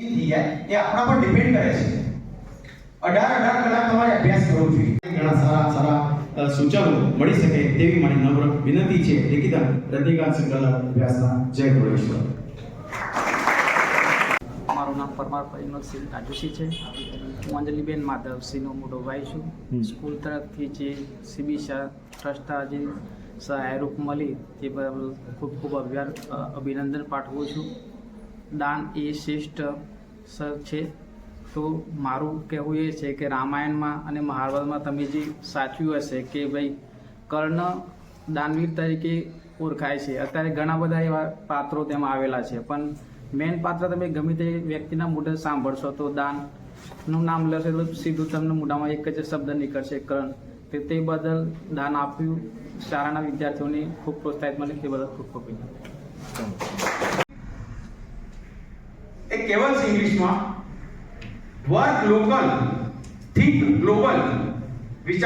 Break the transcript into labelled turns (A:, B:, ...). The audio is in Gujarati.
A: થઈ જાય એ આપણા પર ડિપેન્ડ કરે છે. અઢાર અઢાર કલાક તમારે અભ્યાસ કરવો જોઈએ.
B: ઘણા સારા સારા સૂચનો મળી શકે તેવી મારી નમ્ર વિનંતી છે. લેખિતા રજનીકાંત સિંગલ અભ્યાસના જય ગોળેશ્વર
C: મારું નામ પરમાર પરિમલસિંહ રાજુસિંહ છે. હું અંજલિબેન માધવસિંહનો મોટો ભાઈ છું. સ્કૂલ તરફથી જે સીબી શાહ ટ્રસ્ટના જે સહાયરૂપ મળી તે બરાબર ખૂબ ખૂબ અભ્યાર અભિનંદન પાઠવું છું. દાન એ શ્રેષ્ઠ સ છે. તો મારું કહેવું એ છે કે રામાયણમાં અને મહાભારતમાં તમે જે સાચવ્યું હશે કે ભાઈ કર્ણ દાનવીર તરીકે ઓળખાય છે. અત્યારે ઘણા બધા એવા પાત્રો તેમાં આવેલા છે. પણ મેન પાત્ર તમે ગમે તે વ્યક્તિના મોઢે સાંભળશો તો દાનનું નામ લેશો એટલે સીધું તમને મોઢામાં એક જ શબ્દ નીકળશે, કર્ણ. તે તે બદલ દાન આપ્યું શાળાના વિદ્યાર્થીઓને ખૂબ પ્રોત્સાહિત મળે તે બદલ ખૂબ ખૂબ આભાર.
A: એક ઇંગ્લિશમાં વર્ક લોકલ થિંક ગ્લોબલ